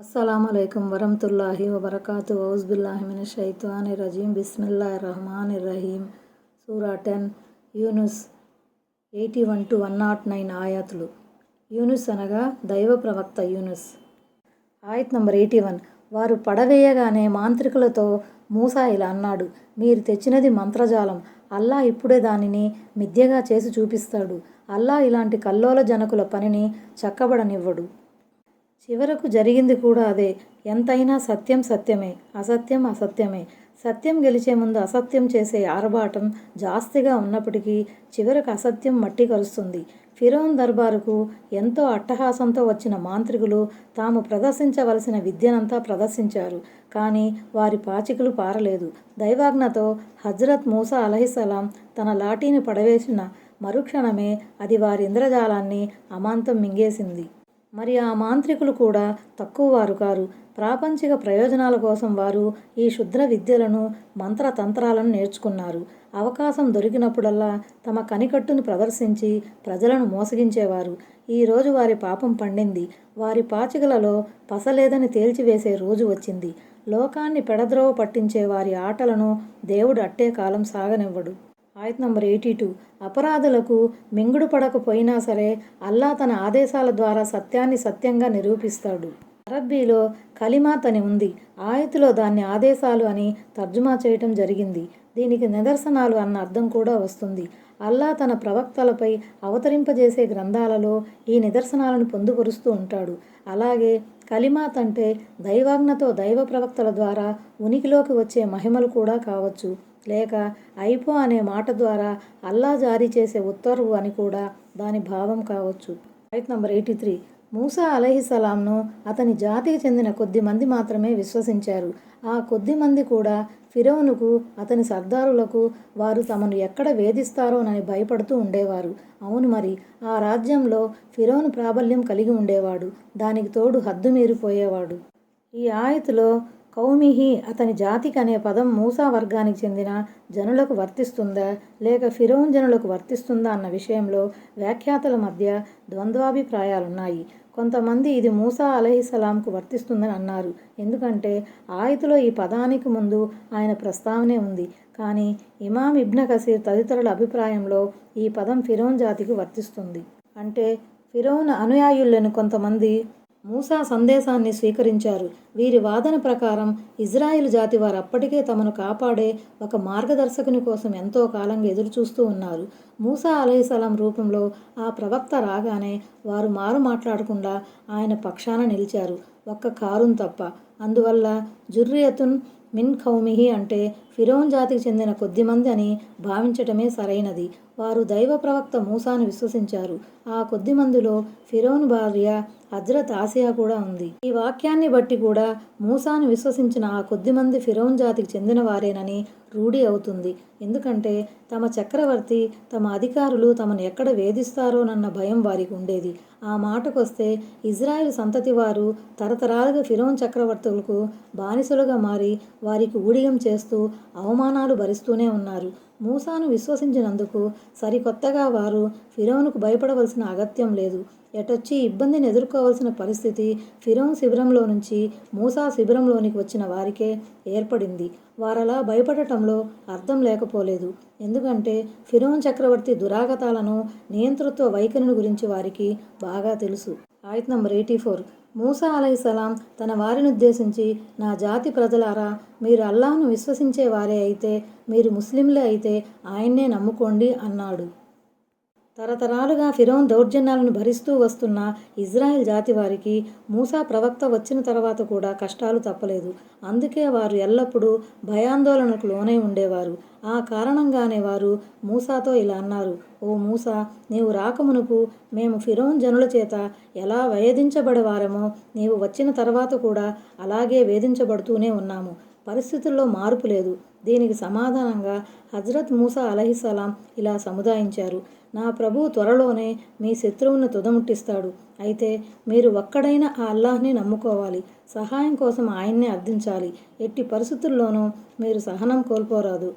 అస్సలం వరహతుల్లాహి వబర్కాతు ఔజ్బిల్లాహిమిన షైతాని రజీం బిస్మిల్లా రహమాన్ రహీం సూరా ten. Yunus eighty one to one naught nine ఆయాతులు. Yunus అనగా దైవ ప్రవక్త యూనుస్. ఆయత్ నంబర్ ఎయిటీ వన్. వారు పడవేయగానే మాంత్రికులతో మూసా ఇలా అన్నాడు మీరు తెచ్చినది మంత్రజాలం. అల్లా ఇప్పుడే దానిని మిథ్యగా చేసి చూపిస్తాడు. అల్లా ఇలాంటి కల్లోల జనకుల పనిని చక్కబడనివ్వడు. చివరకు జరిగింది కూడా అదే. ఎంతైనా సత్యం సత్యమే అసత్యం అసత్యమే. సత్యం గెలిచే ముందు అసత్యం చేసే ఆరబాటం జాస్తిగా ఉన్నప్పటికీ చివరకు అసత్యం మట్టి కరుస్తుంది. ఫిరోన్ దర్బారుకు ఎంతో అట్టహాసంతో వచ్చిన మాంత్రికులు తాము ప్రదర్శించవలసిన విద్యనంతా ప్రదర్శించారు. కానీ వారి పాచికలు పారలేదు. దైవాజ్ఞతో హజ్రత్ మూసా అలహిసలాం తన లాఠీని పడవేసిన మరుక్షణమే అది వారి ఇంద్రజాలాన్ని అమాంతం మింగేసింది. మరి ఆ మాంత్రికులు కూడా తక్కువ వారు కారు. ప్రాపంచిక ప్రయోజనాల కోసం వారు ఈ క్షుద్ర విద్యలను మంత్రతంత్రాలను నేర్చుకున్నారు. అవకాశం దొరికినప్పుడల్లా తమ కనికట్టును ప్రదర్శించి ప్రజలను మోసగించేవారు. ఈరోజు వారి పాపం పండింది. వారి పాచికలలో పసలేదని తేల్చివేసే రోజు వచ్చింది. లోకాన్ని పెడద్రోవ పట్టించే వారి ఆటలను దేవుడు అట్టే కాలం సాగనివ్వడు. ఆయత్ నంబర్ ఎయిటీ టూ. అపరాధులకు మింగుడు పడకపోయినా సరే అల్లా తన ఆదేశాల ద్వారా సత్యాన్ని సత్యంగా నిరూపిస్తాడు. అరబ్బీలో కలిమాత్ అని ఉంది. ఆయతులో దాన్ని ఆదేశాలు అని తర్జుమా చేయటం జరిగింది. దీనికి నిదర్శనాలు అన్న అర్థం కూడా వస్తుంది. అల్లా తన ప్రవక్తలపై అవతరింపజేసే గ్రంథాలలో ఈ నిదర్శనాలను పొందుపరుస్తూ ఉంటాడు. అలాగే కలిమాత్ అంటే దైవాజ్ఞతో దైవ ప్రవక్తల ద్వారా ఉనికిలోకి వచ్చే మహిమలు కూడా కావచ్చు. లేక అయిపో అనే మాట ద్వారా అల్లా జారీ చేసే ఉత్తర్వు అని కూడా దాని భావం కావచ్చు. Right number eighty three. Musa అలహిసలాంను అతని జాతికి చెందిన కొద్ది మంది మాత్రమే విశ్వసించారు. ఆ కొద్ది మంది కూడా ఫిరోనుకు అతని సర్దారులకు వారు తమను ఎక్కడ వేధిస్తారోనని భయపడుతూ ఉండేవారు. అవును మరి ఆ రాజ్యంలో ఫిరోను ప్రాబల్యం కలిగి ఉండేవాడు. దానికి తోడు హద్దు మీరిపోయేవాడు. ఈ ఆయతులో కౌమిహి అతని జాతికి అనే పదం మూసా వర్గానికి చెందిన జనులకు వర్తిస్తుందా లేక ఫిరోన్ జనులకు వర్తిస్తుందా అన్న విషయంలో వ్యాఖ్యాతల మధ్య ద్వంద్వాభిప్రాయాలున్నాయి. కొంతమంది ఇది మూసా అలహిసలాంకు వర్తిస్తుందని అన్నారు. ఎందుకంటే ఆయతులో ఈ పదానికి ముందు ఆయన ప్రస్తావనే ఉంది. కానీ ఇమాం ఇబ్న కసీర్ తదితరుల అభిప్రాయంలో ఈ పదం ఫిరోన్ జాతికి వర్తిస్తుంది. అంటే ఫిరోన్ అనుయాయులను కొంతమంది మూసా సందేశాన్ని స్వీకరించారు. వీరి వాదన ప్రకారం ఇజ్రాయిల్ జాతి వారు అప్పటికే తమను కాపాడే ఒక మార్గదర్శకుని కోసం ఎంతో కాలంగా ఎదురుచూస్తూ ఉన్నారు. మూసా అలైసలాం రూపంలో ఆ ప్రవక్త రాగానే వారు మారు మాట్లాడకుండా ఆయన పక్షాన నిలిచారు. ఒక్క కారున్ తప్ప. అందువల్ల జుర్రియతున్ మిన్ కౌమిహి అంటే ఫిరోన్ జాతికి చెందిన కొద్దిమంది అని భావించటమే సరైనది. వారు దైవ ప్రవక్త మూసాను విశ్వసించారు. ఆ కొద్ది మందిలో ఫిరోన్ భార్య హజ్రత్ ఆసియా కూడా ఉంది. ఈ వాక్యాన్ని బట్టి కూడా మూసాను విశ్వసించిన ఆ కొద్ది మంది ఫిరోన్ జాతికి చెందిన వారేనని రూఢి అవుతుంది. ఎందుకంటే తమ చక్రవర్తి తమ అధికారులు తమను ఎక్కడ వేధిస్తారోనన్న భయం వారికి ఉండేది. ఆ మాటకొస్తే ఇజ్రాయెల్ సంతతి వారు తరతరాలుగా ఫిరోన్ చక్రవర్తులకు బానిసలుగా మారి వారికి ఊడిగం చేస్తూ అవమానాలు భరిస్తూనే ఉన్నారు. మూసాను విశ్వసించినందుకు సరికొత్తగా వారు ఫిరోనుకు భయపడవలసిన అగత్యం లేదు. ఎటొచ్చి ఇబ్బందిని ఎదుర్కోవాల్సిన పరిస్థితి ఫిరోన్ శిబిరంలో నుంచి మూసా శిబిరంలోనికి వచ్చిన వారికే ఏర్పడింది. వారలా భయపడటంలో అర్థం లేకపోలేదు. ఎందుకంటే ఫిరోన్ చక్రవర్తి దురాగతాలను నియంతృత్వ వైఖరిని గురించి వారికి బాగా తెలుసు. ఆయత్ నంబర్ ఎయిటీ ఫోర్. మూసా అలైసలాం తన వారిని ఉద్దేశించి నా జాతి ప్రజలారా మీరు అల్లాహ్ను విశ్వసించే వారే అయితే మీరు ముస్లింలే అయితే ఆయన్నే నమ్ముకోండి అన్నాడు. తరతరాలుగా ఫిరోన్ దౌర్జన్యాలను భరిస్తూ వస్తున్న ఇజ్రాయెల్ జాతి వారికి మూసా ప్రవక్త వచ్చిన తర్వాత కూడా కష్టాలు తప్పలేదు. అందుకే వారు ఎల్లప్పుడూ భయాందోళనకు లోనే ఉండేవారు. ఆ కారణంగానే వారు మూసాతో ఇలా అన్నారు ఓ మూసా నీవు రాకమునుపు మేము ఫిరోన్ జనుల చేత ఎలా వేధించబడేవారమో నీవు వచ్చిన తర్వాత కూడా అలాగే వేధించబడుతూనే ఉన్నాము. పరిస్థితుల్లో మార్పు లేదు. దీనికి సమాధానంగా హజ్రత్ మూసా అలహిసలాం ఇలా సముదాయించారు. నా ప్రభు త్వరలోనే మీ శత్రువును తుదముట్టిస్తాడు. అయితే మీరు ఒక్కడైన ఆ అల్లాహ్ని నమ్ముకోవాలి. సహాయం కోసం ఆయన్నే అర్థించాలి. ఎట్టి పరిస్థితుల్లోనూ మీరు సహనం కోల్పోరాదు.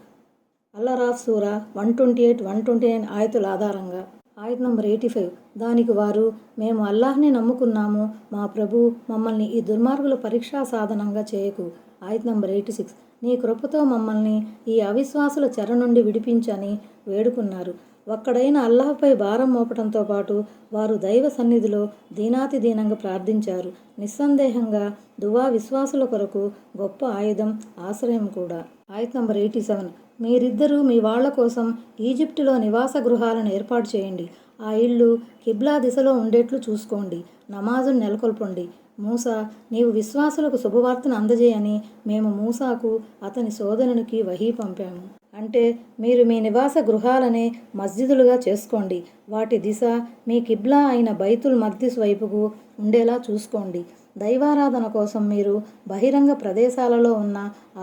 అల్లరాఫ్ సూరా one twenty eight one twenty nine ఆయతుల ఆధారంగా. ఆయత్ నంబర్ ఎయిటీ ఫైవ్. దానికి వారు మేము అల్లాహ్ని నమ్ముకున్నాము. మా ప్రభు మమ్మల్ని ఈ దుర్మార్గుల పరీక్షా సాధనంగా చేయకు. ఆయత్ నంబర్ ఎయిటీ సిక్స్. నీ కృపతో మమ్మల్ని ఈ అవిశ్వాసుల చెర నుండి విడిపించని వేడుకున్నారు. ఒక్కడైన అల్లాహ్పై భారం మోపడంతో పాటు వారు దైవ సన్నిధిలో దీనాతి దీనంగా ప్రార్థించారు. నిస్సందేహంగా దువా విశ్వాసుల కొరకు గొప్ప ఆయుధం ఆశ్రయం కూడా. ఆయత్ నంబర్ ఎయిటీ సెవెన్. మీరిద్దరూ మీ వాళ్ళ కోసం ఈజిప్టులో నివాస గృహాలను ఏర్పాటు చేయండి. ఆ ఇల్లు కిబ్లా దిశలో ఉండేట్లు చూసుకోండి. నమాజును నెలకొల్పండి. మూసా నీవు విశ్వాసులకు శుభవార్తను అందజేయని మేము మూసాకు అతని సోదరునికి వహీ పంపాము. అంటే మీరు మీ నివాస గృహాలనే మస్జిదులుగా చేసుకోండి. వాటి దిశ మీ కిబ్లా అయిన బైతుల్ మద్దిస్ వైపుకు ఉండేలా చూసుకోండి. దైవారాధన కోసం మీరు బహిరంగ ప్రదేశాలలో ఉన్న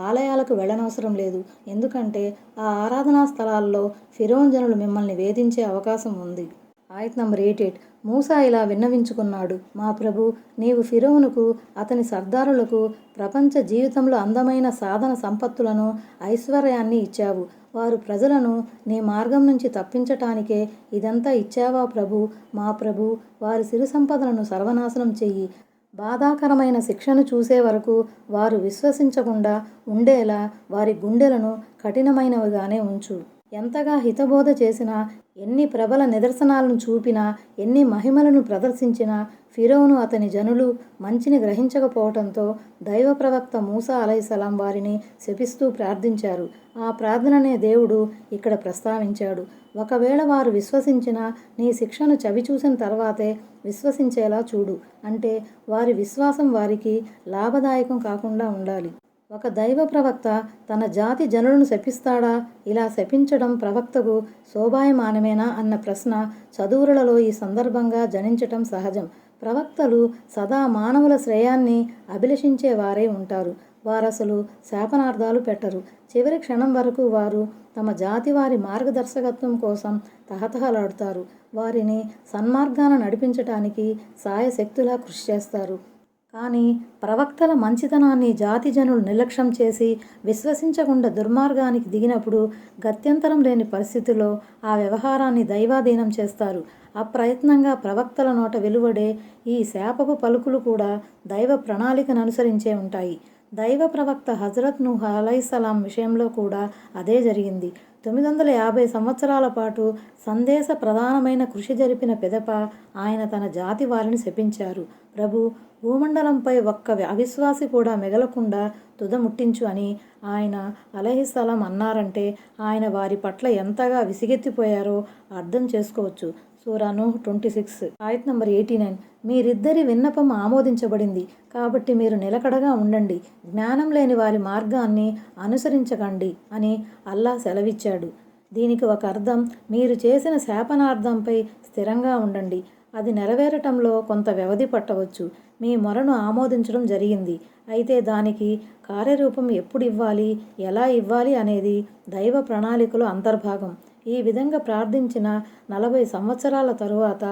ఆలయాలకు వెళ్ళనవసరం లేదు. ఎందుకంటే ఆ ఆరాధనా స్థలాల్లో ఫిరోంజనులు మిమ్మల్ని వేధించే అవకాశం ఉంది. ఆయత్ నంబర్ ఎయిట్ ఎయిట్ మూసా ఇలా విన్నవించుకున్నాడు. మా ప్రభు నీవు ఫిరోనుకు అతని సర్దారులకు ప్రపంచ జీవితంలో అందమైన సాధన సంపత్తులను ఐశ్వర్యాన్ని ఇచ్చావు. వారు ప్రజలను నీ మార్గం నుంచి తప్పించటానికే ఇదంతా ఇచ్చావా ప్రభు? మా ప్రభు వారి సిరు సంపదలను సర్వనాశనం చెయ్యి. బాధాకరమైన శిక్షను చూసే వరకు వారు విశ్వసించకుండా ఉండేలా వారి గుండెలను కఠినమైనవిగానే ఉంచు. ఎంతగా హితబోధ చేసినా ఎన్ని ప్రబల నిదర్శనాలను చూపినా ఎన్ని మహిమలను ప్రదర్శించినా ఫిరోను అతని జనులు మంచిని గ్రహించకపోవటంతో దైవ ప్రవక్త మూసా అలైసలాం వారిని శపిస్తూ ప్రార్థించారు. ఆ ప్రార్థననే దేవుడు ఇక్కడ ప్రస్తావించాడు. ఒకవేళ వారు విశ్వసించినా నీ శిక్షను చవిచూసిన తర్వాతే విశ్వసించేలా చూడు. అంటే వారి విశ్వాసం వారికి లాభదాయకం కాకుండా ఉండాలి. ఒక దైవ ప్రవక్త తన జాతి జనులను శపిస్తాడా? ఇలా శపించడం ప్రవక్తకు శోభాయమానమేనా అన్న ప్రశ్న చదువులలో ఈ సందర్భంగా జనించటం సహజం. ప్రవక్తలు సదా మానవుల శ్రేయాన్ని అభిలషించేవారే ఉంటారు. వారసలు శాపనార్థాలు పెట్టరు. చివరి క్షణం వరకు వారు తమ జాతి వారి మార్గదర్శకత్వం కోసం తహతహలాడుతారు. వారిని సన్మార్గాన నడిపించటానికి సాయశక్తులా కృషి చేస్తారు. కానీ ప్రవక్తల మంచితనాన్ని జాతి జనులు నిర్లక్ష్యం చేసి విశ్వసించకుండా దుర్మార్గానికి దిగినప్పుడు గత్యంతరం లేని పరిస్థితిలో ఆ వ్యవహారాన్ని దైవాధీనం చేస్తారు. అప్రయత్నంగా ప్రవక్తల నోట వెలువడే ఈ శాపపు పలుకులు కూడా దైవ ప్రణాళికను అనుసరించే ఉంటాయి. దైవ ప్రవక్త హజరత్ నుహ్ అలైసలాం విషయంలో కూడా అదే జరిగింది. తొమ్మిది వందల యాభై సంవత్సరాల పాటు సందేశ ప్రధానమైన కృషి జరిపిన పిదప ఆయన తన జాతి వారిని శపించారు. ప్రభు భూమండలంపై ఒక్క అవిశ్వాసి కూడా మిగలకుండా తుదముట్టించు అని ఆయన అలహిసలం అన్నారంటే ఆయన వారి పట్ల ఎంతగా విసిగెత్తిపోయారో అర్థం చేసుకోవచ్చు. సూరాను ట్వంటీ సిక్స్ ఆయత్ నంబర్ ఎయిటీ నైన్. మీరిద్దరి విన్నపం ఆమోదించబడింది. కాబట్టి మీరు నిలకడగా ఉండండి. జ్ఞానం లేని వారి మార్గాన్ని అనుసరించకండి అని అల్లా సెలవిచ్చాడు. దీనికి ఒక అర్థం మీరు చేసిన శాపనార్థంపై స్థిరంగా ఉండండి. అది నెరవేరటంలో కొంత వ్యవధి పట్టవచ్చు. మీ మొరను ఆమోదించడం జరిగింది. అయితే దానికి కార్యరూపం ఎప్పుడు ఇవ్వాలి? ఎలా ఇవ్వాలి? అనేది దైవ ప్రణాళికలో అంతర్భాగం. ఈ విధంగా ప్రార్థించిన నలభై సంవత్సరాల తరువాత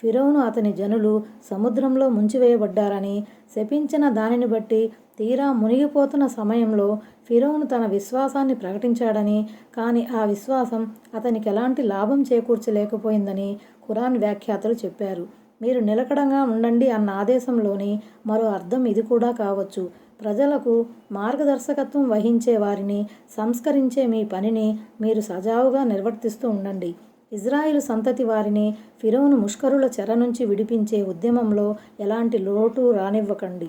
ఫిరోను అతని జనులు సముద్రంలో ముంచివేయబడ్డారని శపించిన దానిని బట్టి తీరా మునిగిపోతున్న సమయంలో ఫిరోను తన విశ్వాసాన్ని ప్రకటించాడని కానీ ఆ విశ్వాసం అతనికి ఎలాంటి లాభం చేకూర్చలేకపోయిందని ఖురాన్ వ్యాఖ్యాతలు చెప్పారు. మీరు నిలకడంగా ఉండండి అన్న ఆదేశంలోని మరో అర్థం ఇది కూడా కావచ్చు. ప్రజలకు మార్గదర్శకత్వం వహించే వారిని సంస్కరించే మీ పనిని మీరు సజావుగా నిర్వర్తిస్తూ ఉండండి. ఇజ్రాయిల్ సంతతి వారిని ఫిరోను ముష్కరుల చెర నుంచి విడిపించే ఉద్యమంలో ఎలాంటి లోటు రానివ్వకండి.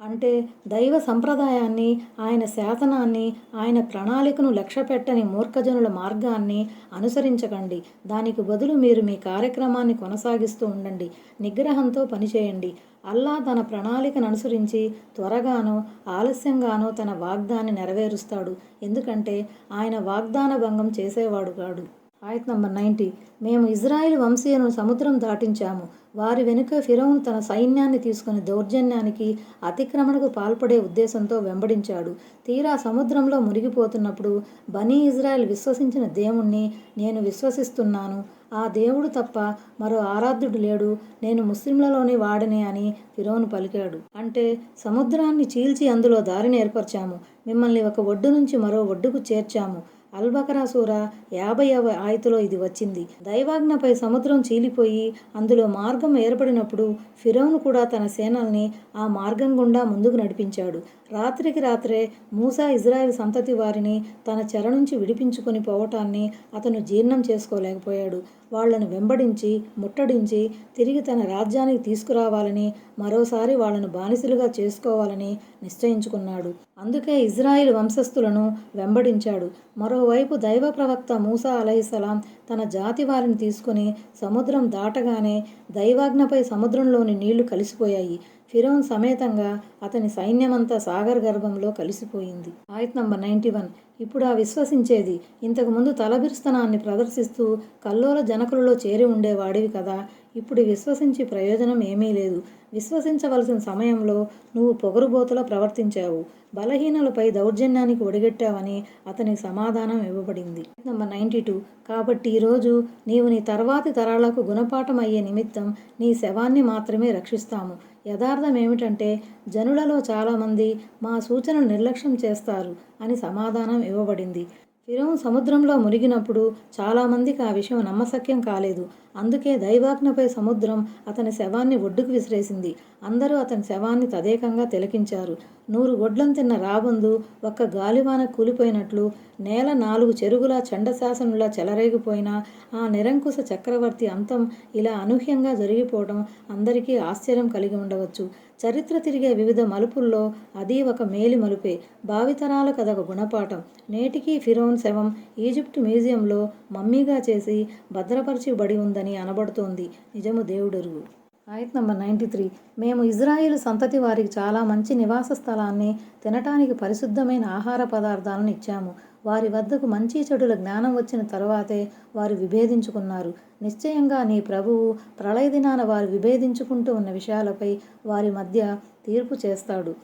అంటే దైవ సంప్రదాయాన్ని ఆయన శాసనాన్ని ఆయన ప్రణాళికను లక్ష్యపెట్టని మూర్ఖజనుల మార్గాన్ని అనుసరించకండి. దానికి బదులు మీరు మీ కార్యక్రమాన్ని కొనసాగిస్తూ ఉండండి. నిగ్రహంతో పనిచేయండి. అల్లా తన ప్రణాళికను అనుసరించి త్వరగానో ఆలస్యంగానో తన వాగ్దాన్ని నెరవేరుస్తాడు. ఎందుకంటే ఆయన వాగ్దాన భంగం చేసేవాడు కాడు. ఆయత్ నంబర్ నైంటీ. మేము ఇజ్రాయిల్ వంశీయులను సముద్రం దాటించాము. వారి వెనుక ఫిరౌన్ తన సైన్యాన్ని తీసుకుని దౌర్జన్యానికి అతిక్రమణకు పాల్పడే ఉద్దేశంతో వెంబడించాడు. తీరా సముద్రంలో మునిగిపోతున్నప్పుడు బనీ ఇజ్రాయెల్ విశ్వసించిన దేవుణ్ణి నేను విశ్వసిస్తున్నాను. ఆ దేవుడు తప్ప మరో ఆరాధ్యుడు లేడు. నేను ముస్లింలలోని వాడనే అని ఫిరోను పలికాడు. అంటే సముద్రాన్ని చీల్చి అందులో దారిని ఏర్పరిచాము. మిమ్మల్ని ఒక ఒడ్డు నుంచి మరో ఒడ్డుకు చేర్చాము. అల్బకరా సూర యాభైవ ఆయతులో ఇది వచ్చింది. దైవాజ్ఞపై సముద్రం చీలిపోయి అందులో మార్గం ఏర్పడినప్పుడు ఫిరౌను కూడా తన సేనల్ని ఆ మార్గం గుండా ముందుకు నడిపించాడు. రాత్రికి రాత్రే మూసా ఇజ్రాయెల్ సంతతి వారిని తన చెర నుంచి విడిపించుకొని పోవటాన్ని అతను జీర్ణం చేసుకోలేకపోయాడు. వాళ్ళను వెంబడించి ముట్టడించి తిరిగి తన రాజ్యానికి తీసుకురావాలని మరోసారి వాళ్ళను బానిసలుగా చేసుకోవాలని నిశ్చయించుకున్నాడు. అందుకే ఇజ్రాయిల్ వంశస్థులను వెంబడించాడు. మరోవైపు దైవ ప్రవక్త మూసా అలహిసలాం తన జాతి వారిని తీసుకొని సముద్రం దాటగానే దైవాజ్ఞపై సముద్రంలోని నీళ్ళు కలిసిపోయాయి. ఫిరోన్ సమేతంగా అతని సైన్యమంతా సాగర్ గర్భంలో కలిసిపోయింది. ఆయత్ నంబర్ నైంటీ వన్. ఇప్పుడు ఆ విశ్వసించేది. ఇంతకుముందు తలబిరుస్తనాన్ని ప్రదర్శిస్తూ కల్లోల జనకులలో చేరి ఉండేవాడివి కదా. ఇప్పుడు విశ్వసించి ప్రయోజనం ఏమీ లేదు. విశ్వసించవలసిన సమయంలో నువ్వు పొగరుబోతులా ప్రవర్తించావు. బలహీనలపై దౌర్జన్యానికి ఒడిగట్టావని అతనికి సమాధానం ఇవ్వబడింది. Number ninety two. కాబట్టి ఈరోజు నీవు నీ తర్వాతి తరాలకు గుణపాఠం అయ్యే నిమిత్తం నీ శవాన్ని మాత్రమే రక్షిస్తాము. యథార్థం ఏమిటంటే జనులలో చాలామంది మా సూచనలు నిర్లక్ష్యం చేస్తారు అని సమాధానం ఇవ్వబడింది. ఫిరోన్ సముద్రంలో మునిగినప్పుడు చాలామందికి ఆ విషయం నమ్మశక్యం కాలేదు. అందుకే దైవాజ్ఞపై సముద్రం అతని శవాన్ని ఒడ్డుకు విసిరేసింది. అందరూ అతని శవాన్ని తదేకంగా తిలకించారు. నూరు గొడ్లను తిన్న రాబందు ఒక్క గాలివాన కూలిపోయినట్లు నేల నాలుగు చెరుగులా చండశాసనులా చెలరేగిపోయిన ఆ నిరంకుశ చక్రవర్తి అంతం ఇలా అనూహ్యంగా జరిగిపోవడం అందరికీ ఆశ్చర్యం కలిగి ఉండవచ్చు. చరిత్ర తిరిగే వివిధ మలుపుల్లో అది ఒక మేలి మలుపే భావితరాలకు అదొక గుణపాఠం. నేటికి ఫిరోన్ శవం ఈజిప్ట్ మ్యూజియంలో మమ్మీగా చేసి భద్రపరిచిబడి ఉందని అనబడుతోంది. నిజము దేవుడెరుగు ఆయత్ నంబర్ నైంటీ త్రీ. మేము ఇజ్రాయిల్ సంతతి వారికి చాలా మంచి నివాస స్థలాన్ని తినటానికి పరిశుద్ధమైన ఆహార పదార్థాలను ఇచ్చాము. వారి వద్దకు మంచి చెడుల జ్ఞానం వచ్చిన తరువాతే వారు విభేదించుకున్నారు. నిశ్చయంగా నీ ప్రభువు ప్రళయ దినాన వారు విభేదించుకుంటూ ఉన్న విషయాలపై వారి మధ్య తీర్పు చేస్తాడు.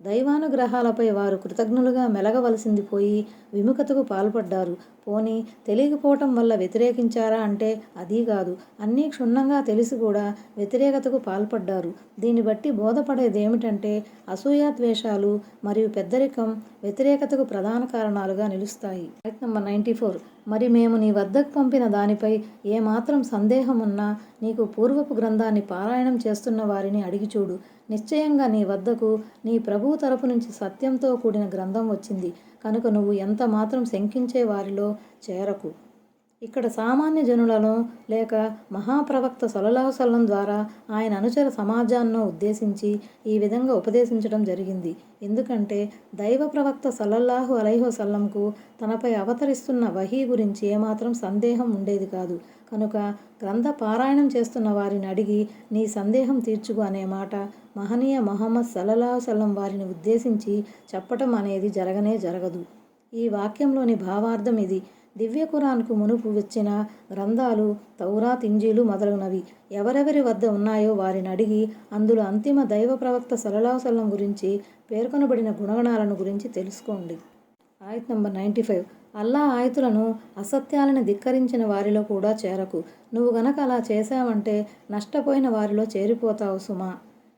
దైవానుగ్రహాలపై వారు కృతజ్ఞులుగా మెలగవలసింది పోయి విముఖతకు పాల్పడ్డారు. పోనీ తెలియకపోవటం వల్ల వ్యతిరేకించారా అంటే అదీ కాదు. అన్నీ క్షుణ్ణంగా తెలిసి కూడా వ్యతిరేకతకు పాల్పడ్డారు. దీన్ని బట్టి బోధపడేది ఏమిటంటే అసూయాద్వేషాలు మరియు పెద్దరికం వ్యతిరేకతకు ప్రధాన కారణాలుగా నిలుస్తాయి. నంబర్ నైంటీ ఫోర్ మరి మేము నీ వద్దకు పంపిన దానిపై ఏమాత్రం సందేహం ఉన్నా నీకు పూర్వపు గ్రంథాన్ని పారాయణం చేస్తున్న వారిని అడిగి చూడు. నిశ్చయంగా నీ వద్దకు నీ ప్రభువు తరపు నుంచి సత్యంతో కూడిన గ్రంథం వచ్చింది. కనుక నువ్వు ఎంత మాత్రం శంకించే వారిలో చేరకు. ఇక్కడ సామాన్య జనులను లేక మహాప్రవక్త సొలలాహుసల్లం ద్వారా ఆయన అనుచర సమాజాన్నో ఉద్దేశించి ఈ విధంగా ఉపదేశించడం జరిగింది. ఎందుకంటే దైవ ప్రవక్త సల్లల్లాహు అలైహుసల్లంకు తనపై అవతరిస్తున్న వహీ గురించి ఏమాత్రం సందేహం ఉండేది కాదు. కనుక గ్రంథ పారాయణం చేస్తున్న వారిని అడిగి నీ సందేహం తీర్చుకు అనే మాట మహనీయ మహమ్మద్ సల్లల్లాహు సల్లం వారిని ఉద్దేశించి చెప్పటం అనేది జరగనే జరగదు. ఈ వాక్యంలోని భావార్థం ఇది. దివ్య ఖురాన్కు మునుపు వచ్చిన గ్రంథాలు తౌరా తింజీలు మొదలగునవి. ఎవరెవరి వద్ద ఉన్నాయో వారిని అడిగి అందులో అంతిమ దైవ ప్రవక్త సలలాసల్లం గురించి పేర్కొనబడిన గుణగణాలను గురించి తెలుసుకోండి. ఆయత్ నంబర్ నైంటీ ఫైవ్. అల్లా ఆయతులను అసత్యాలను ధిక్కరించిన వారిలో కూడా చేరకు. నువ్వు గనక అలా చేశావంటే నష్టపోయిన వారిలో చేరిపోతావు సుమా.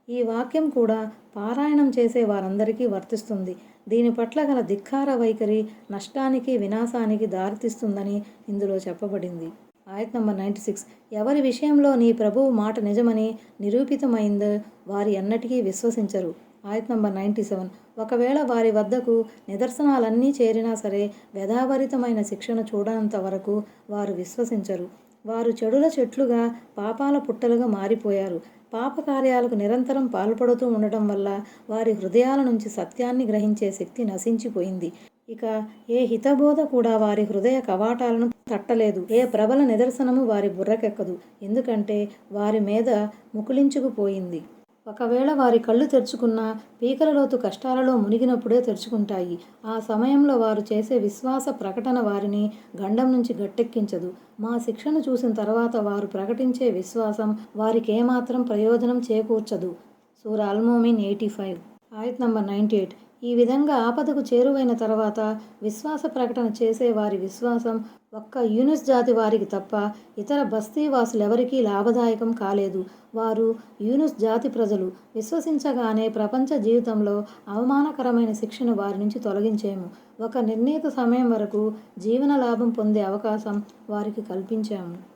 ఈ వాక్యం కూడా పారాయణం చేసే వారందరికీ వర్తిస్తుంది. దీని పట్ల గల ధిక్కార వైఖరి నష్టానికి వినాశానికి దారితీస్తుందని ఇందులో చెప్పబడింది. ఆయత్ నంబర్ నైంటీ సిక్స్. ఎవరి విషయంలో నీ ప్రభువు మాట నిజమని నిరూపితమైందో వారి ఎన్నటికీ విశ్వసించరు. ఆయత్ నంబర్ నైంటీ సెవెన్. ఒకవేళ వారి వద్దకు నిదర్శనాలన్నీ చేరినా సరే వ్యధాభరితమైన శిక్షణ చూడనంత వరకు వారు విశ్వసించరు. వారు చెడుల చెట్లుగా పాపాల పుట్టలుగా మారిపోయారు. పాప కార్యాలకు నిరంతరం పాల్పడుతూ ఉండటం వల్ల వారి హృదయాల నుంచి సత్యాన్ని గ్రహించే శక్తి నశించిపోయింది. ఇక ఏ హితబోధ కూడా వారి హృదయ కవాటాలను తట్టలేదు. ఏ ప్రబల నిదర్శనము వారి బుర్రకెక్కదు. ఎందుకంటే వారి మీద ముకులించుకుపోయింది ఒకవేళ వారి కళ్ళు తెరుచుకున్న పీకలలోతు కష్టాలలో మునిగినప్పుడే తెరుచుకుంటాయి. ఆ సమయంలో వారు చేసే విశ్వాస ప్రకటన వారిని గండం నుంచి గట్టెక్కించదు. మా శిక్షను చూసిన తర్వాత వారు ప్రకటించే విశ్వాసం వారికి ఏమాత్రం ప్రయోజనం చేకూర్చదు. సూర అల్మోమిన్ ఎయిటీ ఫైవ్. ఆయత్ నంబర్ నైంటీ ఎయిట్. ఈ విధంగా ఆపదకు చేరువైన తర్వాత విశ్వాస ప్రకటన చేసే వారి విశ్వాసం ఒక్క యూనిస్ జాతి వారికి తప్ప ఇతర బస్తీ వాసులెవరికీ లాభదాయకం కాలేదు. వారు యూనుస్ జాతి ప్రజలు. విశ్వసించగానే ప్రపంచ జీవితంలో అవమానకరమైన శిక్షను వారి నుంచి తొలగించాము. ఒక నిర్ణీత సమయం వరకు జీవన లాభం పొందే అవకాశం వారికి కల్పించాము.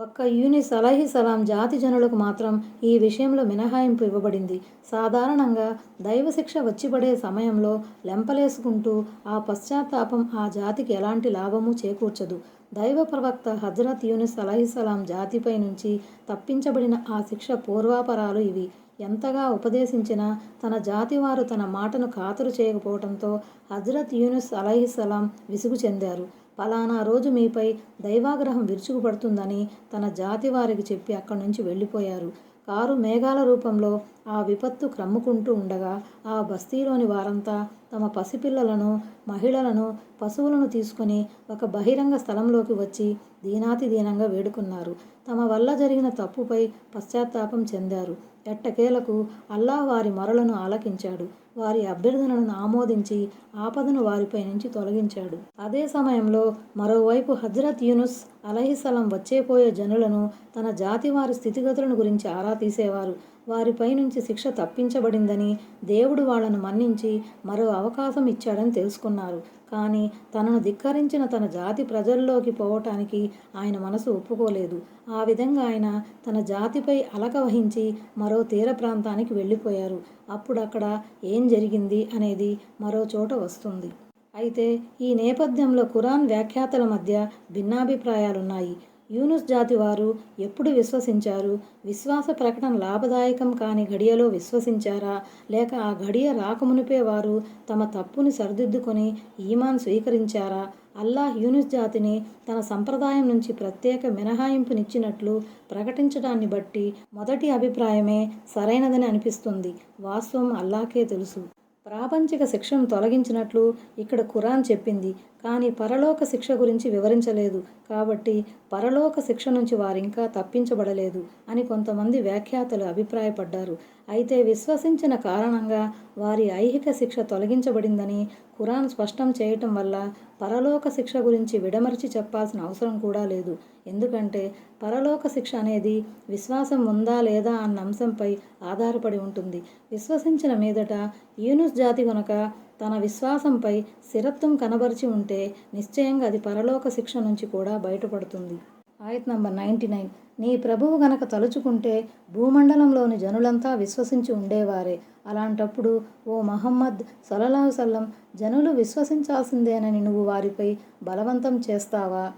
ఒక్క యూనిస్ అలహి సలాం జాతి జనులకు మాత్రం ఈ విషయంలో మినహాయింపు ఇవ్వబడింది. సాధారణంగా దైవశిక్ష వచ్చిపడే సమయంలో లెంపలేసుకుంటూ ఆ పశ్చాత్తాపం ఆ జాతికి ఎలాంటి లాభము చేకూర్చదు. దైవ ప్రవక్త హజరత్ యూనిస్ అలహిసలాం జాతిపై నుంచి తప్పించబడిన ఆ శిక్ష పూర్వాపరాలు ఇవి. ఎంతగా ఉపదేశించినా తన జాతి వారు తన మాటను ఖాతరు చేయకపోవడంతో హజరత్ యూనుస్ అలహిసలాం విసుగు చెందారు. ఫలానా రోజు మీపై దైవాగ్రహం విరుచుకుపడుతుందని తన జాతి వారికి చెప్పి అక్కడి నుంచి వెళ్ళిపోయారు. కారు మేఘాల రూపంలో ఆ విపత్తు క్రమ్ముకుంటూ ఉండగా ఆ బస్తీలోని వారంతా తమ పసిపిల్లలను మహిళలను పశువులను తీసుకొని ఒక బహిరంగ స్థలంలోకి వచ్చి దీనాతి దీనంగా వేడుకున్నారు. తమ వల్ల జరిగిన తప్పుపై పశ్చాత్తాపం చెందారు. ఎట్టకేలకు అల్లా వారి మొరలను ఆలకించాడు. వారి అభ్యర్థనలను ఆమోదించి ఆపదను వారిపై నుంచి తొలగించాడు. అదే సమయంలో మరోవైపు హజరత్ యూనుస్ అలహిసలం వచ్చేపోయే జనులను తన జాతి వారి స్థితిగతులను గురించి ఆరా తీసేవారు. వారిపై నుంచి శిక్ష తప్పించబడిందని దేవుడు వాళ్ళను మన్నించి మరో అవకాశం ఇచ్చాడని తెలుసుకున్నారు. కానీ తనను ధిక్కరించిన తన జాతి ప్రజల్లోకి పోవటానికి ఆయన మనసు ఒప్పుకోలేదు. ఆ విధంగా ఆయన తన జాతిపై అలక వహించి మరో తీర ప్రాంతానికి వెళ్ళిపోయారు. అప్పుడు అక్కడ ఏం జరిగింది అనేది మరో చోట వస్తుంది. అయితే ఈ నేపథ్యంలో ఖురాన్ వ్యాఖ్యాతల మధ్య భిన్నాభిప్రాయాలున్నాయి. యూనుస్ జాతి వారు ఎప్పుడు విశ్వసించారు? విశ్వాస ప్రకటన లాభదాయకం కాని ఘడియలో విశ్వసించారా? లేక ఆ ఘడియ రాకమునిపే వారు తమ తప్పుని సరిదిద్దుకొని ఈమాన్ స్వీకరించారా? అల్లాహ్ యూనుస్ జాతిని తన సంప్రదాయం నుంచి ప్రత్యేక మినహాయింపునిచ్చినట్లు ప్రకటించడాన్ని బట్టి మొదటి అభిప్రాయమే సరైనదని అనిపిస్తుంది. వాస్తవం అల్లాకే తెలుసు. ప్రాపంచిక శిక్షను తొలగించినట్లు ఇక్కడ ఖురాన్ చెప్పింది. కానీ పరలోక శిక్ష గురించి వివరించలేదు. కాబట్టి పరలోక శిక్ష నుంచి వారింకా తప్పించబడలేదు అని కొంతమంది వ్యాఖ్యాతలు అభిప్రాయపడ్డారు. అయితే విశ్వసించిన కారణంగా వారి ఐహిక శిక్ష తొలగించబడిందని ఖురాన్ స్పష్టం చేయటం వల్ల పరలోక శిక్ష గురించి విడమర్చి చెప్పాల్సిన అవసరం కూడా లేదు. ఎందుకంటే పరలోక శిక్ష అనేది విశ్వాసం ఉందా లేదా అన్న అంశంపై ఆధారపడి ఉంటుంది. విశ్వసించిన మీదట యూనుస్ జాతి గనుక తన విశ్వాసంపై స్థిరత్వం కనబరిచి ఉంటే నిశ్చయంగా అది పరలోక శిక్ష నుంచి కూడా బయటపడుతుంది. ఆయత్ నంబర్ నైంటీ నైన్. నీ ప్రభువు గనక తలుచుకుంటే భూమండలంలోని జనులంతా విశ్వసించి ఉండేవారే. అలాంటప్పుడు ఓ మహమ్మద్ సలలాహు సల్లం జనులు విశ్వసించాల్సిందేనని నువ్వు వారిపై బలవంతం చేస్తావా?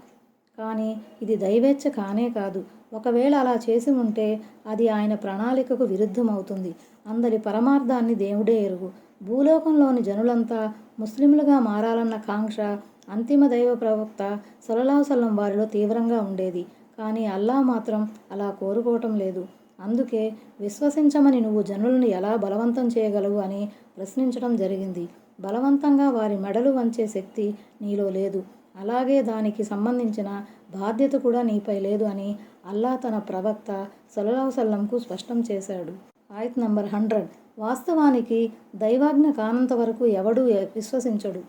కానీ ఇది దైవేచ్ఛ కానే కాదు. ఒకవేళ అలా చేసి ఉంటే అది ఆయన ప్రణాళికకు విరుద్ధమవుతుంది. అందరి పరమార్థాన్ని దేవుడే ఎరుగు. భూలోకంలోని జనులంతా ముస్లింలుగా మారాలన్న కాంక్ష అంతిమ దైవ ప్రవక్త సలలాహుసల్లం వారిలో తీవ్రంగా ఉండేది. కానీ అల్లా మాత్రం అలా కోరుకోవటం లేదు. అందుకే విశ్వసించమని నువ్వు జనులను ఎలా బలవంతం చేయగలవు అని ప్రశ్నించడం జరిగింది. బలవంతంగా వారి మెడలు వంచే శక్తి నీలో లేదు. అలాగే దానికి సంబంధించిన బాధ్యత కూడా నీపై లేదు అని అల్లా తన ప్రవక్త సల్లాహుసల్లంకు స్పష్టం చేశాడు. ఆయత్ నంబర్ హండ్రెడ్. వాస్తవానికి దైవాజ్ఞ కానంత వరకు ఎవడూ విశ్వసించడు.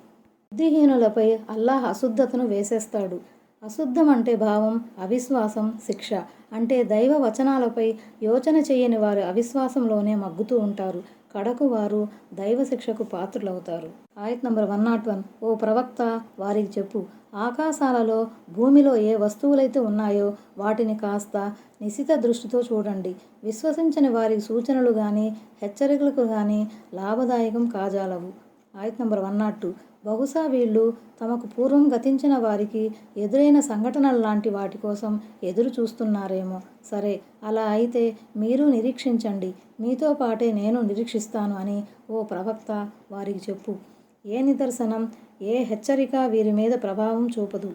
బుద్ధిహీనులపై అల్లాహ్ అశుద్ధతను వేసేస్తాడు. అశుద్ధం అంటే భావం అవిశ్వాసం శిక్ష అంటే దైవ వచనాలపై యోచన చేయని వారు అవిశ్వాసంలోనే మగ్గుతూ ఉంటారు. కడకు వారు దైవ శిక్షకు పాత్రులవుతారు. ఆయత్ నంబర్ వన్ నాట్ వన్. ఓ ప్రవక్త వారికి చెప్పు. ఆకాశాలలో భూమిలో ఏ వస్తువులైతే ఉన్నాయో వాటిని కాస్త నిశిత దృష్టితో చూడండి. విశ్వసించని వారి సూచనలు కానీ హెచ్చరికలకు కానీ లాభదాయకం కాజాలవు. ఆయత్ నంబర్ వన్ నాట్ టూ. బహుశా వీళ్ళు తమకు పూర్వం గతించిన వారికి ఎదురైన సంఘటనల లాంటి వాటి కోసం ఎదురు చూస్తున్నారేమో. సరే అలా అయితే మీరు నిరీక్షించండి. మీతో పాటే నేను నిరీక్షిస్తాను అని ఓ ప్రవక్త వారికి చెప్పు. ఏ నిదర్శనం? ఏ హెచ్చరిక వీరి మీద ప్రభావం చూపదు.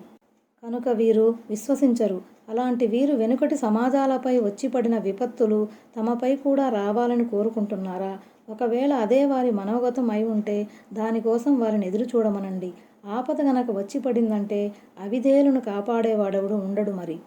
కనుక వీరు విశ్వసించరు. అలాంటి వీరు వెనుకటి సమాజాలపై వచ్చిపడిన విపత్తులు తమపై కూడా రావాలని కోరుకుంటున్నారా? ఒకవేళ అదే వారి మనోగతం అయి ఉంటే దానికోసం వారిని ఎదురు చూడమనండి. ఆపద గనక వచ్చి పడిందంటే అవిధేయులను కాపాడేవాడెవడు ఉండడు మరి.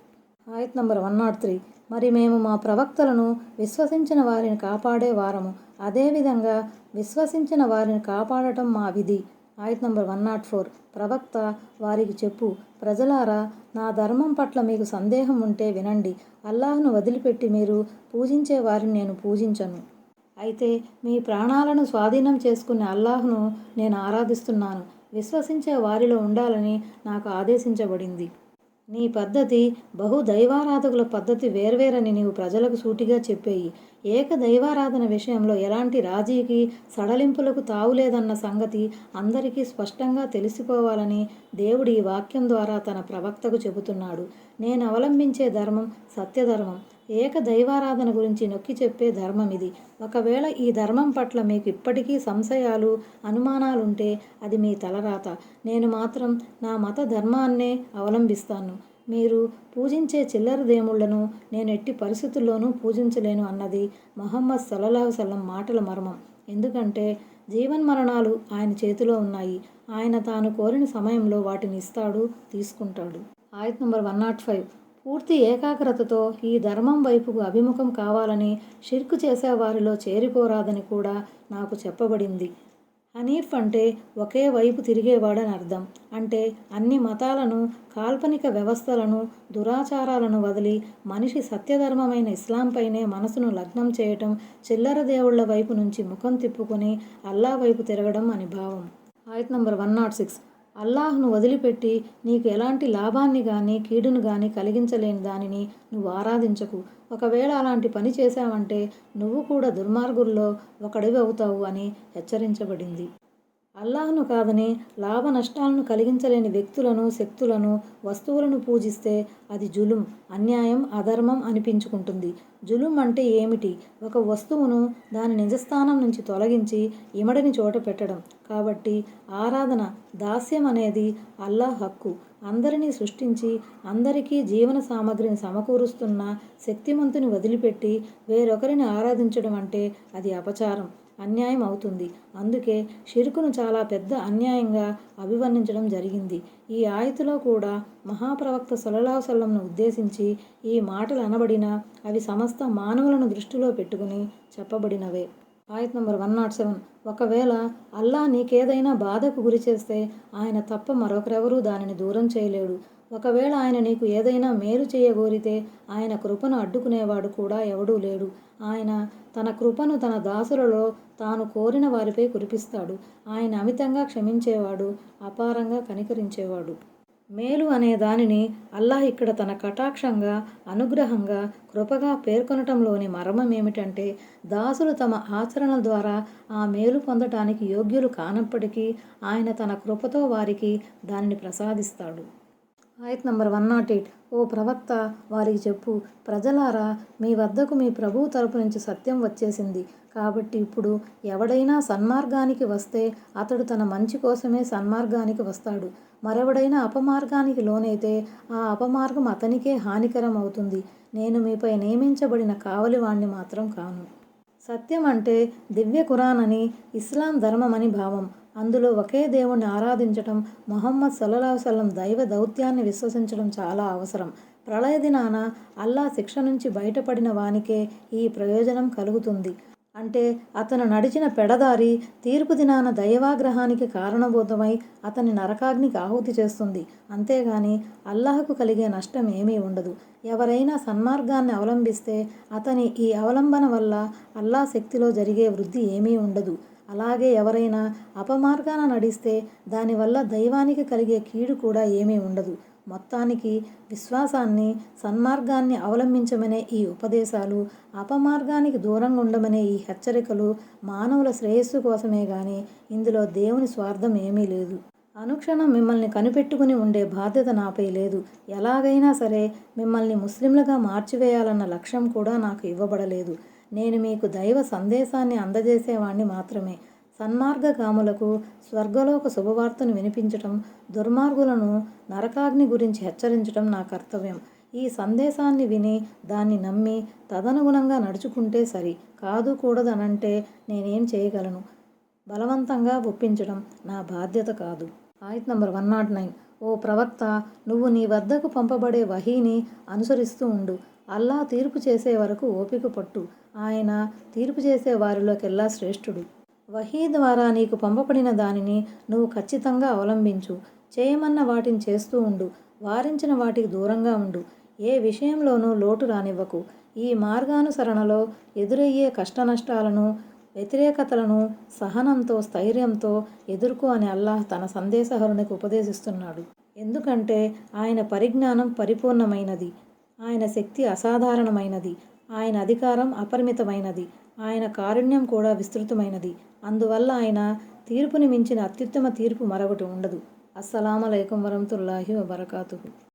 ఆయత్ నంబర్ వన్ నాట్ త్రీ. మరి మేము మా ప్రవక్తలను విశ్వసించిన వారిని కాపాడే వారము. అదేవిధంగా విశ్వసించిన వారిని కాపాడటం మా విధి. ఆయత్ నంబర్ వన్ నాట్ ఫోర్. ప్రవక్త వారికి చెప్పు ప్రజలారా నా ధర్మం పట్ల మీకు సందేహం ఉంటే వినండి. అల్లాహ్ను వదిలిపెట్టి మీరు పూజించే వారిని నేను పూజించను. అయితే మీ ప్రాణాలను స్వాధీనం చేసుకునే అల్లాహ్ను నేను ఆరాధిస్తున్నాను. విశ్వసించే వారిలో ఉండాలని నాకు ఆదేశించబడింది. నీ పద్ధతి బహు దైవారాధకుల పద్ధతి వేర్వేరని నీవు ప్రజలకు సూటిగా చెప్పేయి. ఏక దైవారాధన విషయంలో ఎలాంటి రాజీకి సడలింపులకు తావులేదన్న సంగతి అందరికీ స్పష్టంగా తెలిసిపోవాలని దేవుడి ఈ వాక్యం ద్వారా తన ప్రవక్తకు చెబుతున్నాడు. నేను అవలంబించే ధర్మం సత్యధర్మం ఏక దైవారాధన గురించి నొక్కి చెప్పే ధర్మం ఇది. ఒకవేళ ఈ ధర్మం పట్ల మీకు ఇప్పటికీ సంశయాలు అనుమానాలుంటే అది మీ తలరాత. నేను మాత్రం నా మత ధర్మాన్నే అవలంబిస్తాను. మీరు పూజించే చిల్లర దేవుళ్ళను నేను ఎట్టి పరిస్థితుల్లోనూ పూజించలేను అన్నది మహమ్మద్ సల్లల్లాహు సల్లం మాటల మర్మం. ఎందుకంటే జీవన్మరణాలు ఆయన చేతిలో ఉన్నాయి. ఆయన తాను కోరిన సమయంలో వాటిని ఇస్తాడు తీసుకుంటాడు. ఆయత్ నంబర్ వన్ నాట్ ఫైవ్. పూర్తి ఏకాగ్రతతో ఈ ధర్మం వైపుకు అభిముఖం కావాలని షిర్కు చేసేవారిలో చేరిపోరాదని కూడా నాకు చెప్పబడింది. హనీఫ్ అంటే ఒకే వైపు తిరిగేవాడని అర్థం. అంటే అన్ని మతాలను కాల్పనిక వ్యవస్థలను దురాచారాలను వదిలి మనిషి సత్యధర్మమైన ఇస్లాంపైనే మనసును లగ్నం చేయటం చిల్లర దేవుళ్ళ వైపు నుంచి ముఖం తిప్పుకొని అల్లా వైపు తిరగడం అని భావం. ఆయత్ నంబర్ వన్ నాట్ సిక్స్. అల్లాహ్ను వదిలిపెట్టి నీకు ఎలాంటి లాభాన్ని కానీ కీడును కానీ కలిగించలేని దానిని నువ్వు ఆరాధించకు. ఒకవేళ అలాంటి పని చేశావంటే నువ్వు కూడా దుర్మార్గుల్లో ఒకడివి అవుతావు అని హెచ్చరించబడింది. అల్లాహ్ను కాదని లాభ నష్టాలను కలిగించలేని వ్యక్తులను శక్తులను వస్తువులను పూజిస్తే అది జులుం అన్యాయం అధర్మం అనిపించుకుంటుంది. జులుం అంటే ఏమిటి? ఒక వస్తువును దాని నిజస్థానం నుంచి తొలగించి ఇమడని చోట పెట్టడం. కాబట్టి ఆరాధన దాస్యం అనేది అల్లాహ్ హక్కు. అందరినీ సృష్టించి అందరికీ జీవన సామగ్రిని సమకూరుస్తున్న శక్తిమంతుని వదిలిపెట్టి వేరొకరిని ఆరాధించడం అంటే అది అపచారం. అన్యాయం అవుతుంది. అందుకే షిరుకును చాలా పెద్ద అన్యాయంగా అభివర్ణించడం జరిగింది. ఈ ఆయతులో కూడా మహాప్రవక్త సొలలాసల్లంను ఉద్దేశించి ఈ మాటలు అనబడిన అవి సమస్త మానవులను దృష్టిలో పెట్టుకుని చెప్పబడినవే. ఆయత్ నంబర్ వన్ నాట్ సెవెన్. ఒకవేళ అల్లా నీకేదైనా బాధకు గురి చేస్తే ఆయన తప్ప మరొకరెవరూ దానిని దూరం చేయలేడు. ఒకవేళ ఆయన నీకు ఏదైనా మేలు చేయగోరితే ఆయన కృపను అడ్డుకునేవాడు కూడా ఎవడూ లేడు. ఆయన తన కృపను తన దాసులలో తాను కోరిన వారిపై కురిపిస్తాడు. ఆయన అమితంగా క్షమించేవాడు అపారంగా కనికరించేవాడు. మేలు అనే దానిని అల్లాహ్ ఇక్కడ తన కటాక్షంగా అనుగ్రహంగా కృపగా పేర్కొనటంలోని మర్మం ఏమిటంటే దాసులు తమ ఆచరణ ద్వారా ఆ మేలు పొందటానికి యోగ్యులు కానప్పటికీ ఆయన తన కృపతో వారికి దానిని ప్రసాదిస్తాడు. ఆయత్ నంబర్ వన్ నాట్ ఎయిట్. ఓ ప్రవక్త వారికి చెప్పు ప్రజలారా మీ వద్దకు మీ ప్రభువు తరపు నుంచి సత్యం వచ్చేసింది. కాబట్టి ఇప్పుడు ఎవడైనా సన్మార్గానికి వస్తే అతడు తన మంచి కోసమే సన్మార్గానికి వస్తాడు. మరెవడైనా అపమార్గానికి లోనైతే ఆ అపమార్గం అతనికే హానికరం అవుతుంది నేను మీపై నియమించబడిన కావలివాణ్ణి మాత్రం కాను. సత్యం అంటే దివ్య ఖురాన్ అని ఇస్లాం ధర్మం అని భావం. అందులో ఒకే దేవుణ్ణి ఆరాధించటం మొహమ్మద్ సల్లల్లాహు సల్లం దైవ దౌత్యాన్ని విశ్వసించడం చాలా అవసరం. ప్రళయ దినాన అల్లా శిక్ష నుంచి బయటపడిన వానికే ఈ ప్రయోజనం కలుగుతుంది. అంటే అతను నడిచిన పెడదారి తీర్పు దినాన దైవాగ్రహానికి కారణభూతమై అతని నరకాగ్నికి ఆహుతి చేస్తుంది. అంతేగాని అల్లాహకు కలిగే నష్టం ఏమీ ఉండదు. ఎవరైనా సన్మార్గాన్ని అవలంబిస్తే అతని ఈ అవలంబన వల్ల అల్లా శక్తిలో జరిగే వృద్ధి ఏమీ ఉండదు. అలాగే ఎవరైనా అపమార్గాన నడిస్తే దానివల్ల దైవానికి కలిగే కీడు కూడా ఏమీ ఉండదు. మొత్తానికి విశ్వాసాన్ని సన్మార్గాన్ని అవలంబించమనే ఈ ఉపదేశాలు అపమార్గానికి దూరంగా ఉండమనే ఈ హెచ్చరికలు మానవుల శ్రేయస్సు కోసమే కానీ ఇందులో దేవుని స్వార్థం ఏమీ లేదు. అనుక్షణం మిమ్మల్ని కనిపెట్టుకుని ఉండే బాధ్యత నాపై లేదు. ఎలాగైనా సరే మిమ్మల్ని ముస్లింలుగా మార్చివేయాలన్న లక్ష్యం కూడా నాకు ఇవ్వబడలేదు. నేను మీకు దైవ సందేశాన్ని అందజేసేవాణ్ణి మాత్రమే. సన్మార్గకాములకు స్వర్గలోక శుభవార్తను వినిపించటం దుర్మార్గులను నరకాగ్ని గురించి హెచ్చరించటం నా కర్తవ్యం. ఈ సందేశాన్ని విని దాన్ని నమ్మి తదనుగుణంగా నడుచుకుంటే సరి. కాదు కూడదనంటే నేనేం చేయగలను? బలవంతంగా ఒప్పించడం నా బాధ్యత కాదు. ఆయత్ నంబర్ వన్ నాట్ నైన్. ఓ ఓ ప్రవక్త నువ్వు నీ వద్దకు పంపబడే వహీని అనుసరిస్తూ ఉండు. అల్లా తీర్పు చేసే వరకు ఓపిక పట్టు. ఆయన తీర్పు చేసే వారిలోకెల్లా శ్రేష్ఠుడు. వహీ ద్వారా నీకు పంపబడిన దానిని నువ్వు ఖచ్చితంగా అవలంబించు. చేయమన్న వాటిని చేస్తూ ఉండు. వారించిన వాటికి దూరంగా ఉండు. ఏ విషయంలోనూ లోటు రానివ్వకు. ఈ మార్గానుసరణలో ఎదురయ్యే కష్టనష్టాలను వ్యతిరేకతలను సహనంతో స్థైర్యంతో ఎదుర్కో అని అల్లాహ్ తన సందేశహరునికి ఉపదేశిస్తున్నాడు. ఎందుకంటే ఆయన పరిజ్ఞానం పరిపూర్ణమైనది. ఆయన శక్తి అసాధారణమైనది. ఆయన అధికారం అపరిమితమైనది. ఆయన కారుణ్యం కూడా విస్తృతమైనది. అందువల్ల ఆయన తీర్పుని మించిన అత్యుత్తమ తీర్పు మరొకటి ఉండదు. అస్సలామలైకుం వరహతుల్లాహి వబర్కాతుహు.